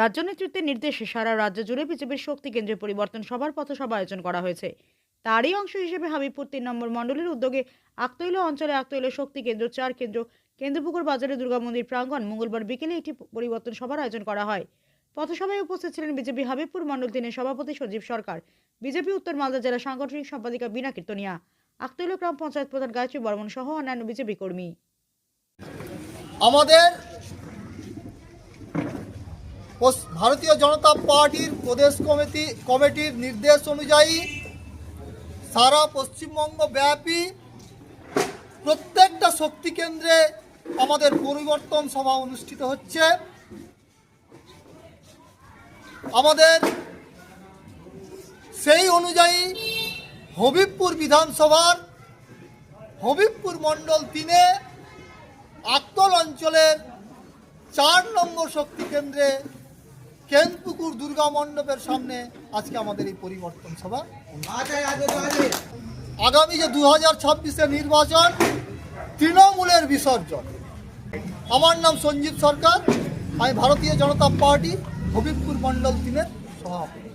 রাজ্য নেতৃত্বের নির্দেশে সারা রাজ্য জুড়ে বিজেপির শক্তি কেন্দ্রের পরিবর্তন সভার পথসভা আয়োজন করা হয়েছে। তারই অংশ হিসেবে হাবিবপুর তিন নম্বর মণ্ডলের উদ্যোগে আকতৈল অঞ্চলে আকতৈল শক্তি কেন্দ্র, চার কেন্দ্র, কেন্দ্রপুকুর বাজারে দুর্গা মন্দির প্রাঙ্গণ মঙ্গলবার বিকেলে একটি পরিবর্তন সভার আয়োজন করা হয়। পথসভায় উপস্থিত ছিলেন বিজেপি হাবিবপুর মণ্ডল তিনের সভাপতি সজীব সরকার, বিজেপি উত্তর মালদা জেলা সাংগঠনিক সম্পাদিকা বিনা কীর্তনিয়া, আকতৈল গ্রাম পঞ্চায়েত প্রধান গায়ত্রী বর্মন সহ অন্যান্য বিজেপি কর্মী। আমাদের ভারতীয় জনতা পার্টির প্রদেশ কমিটি, কমিটির নির্দেশ অনুযায়ী সারা পশ্চিমবঙ্গ ব্যাপী প্রত্যেকটা শক্তি কেন্দ্রে আমাদের পরিবর্তন সভা অনুষ্ঠিত হচ্ছে। আমাদের সেই অনুযায়ী হবিবপুর বিধানসভার হবিবপুর মণ্ডল তিনে আকতল অঞ্চলের চার নম্বর শক্তি কেন্দ্রে কেনপুকুর দুর্গা মণ্ডপের সামনে আজকে আমাদের এই পরিবর্তন সভা। আগামী যে দু হাজার নির্বাচন, তৃণমূলের বিসর্জন। আমার নাম সঞ্জীব সরকার, আমি ভারতীয় জনতা পার্টি হবিবপুর মণ্ডল তিনের সভাপতি।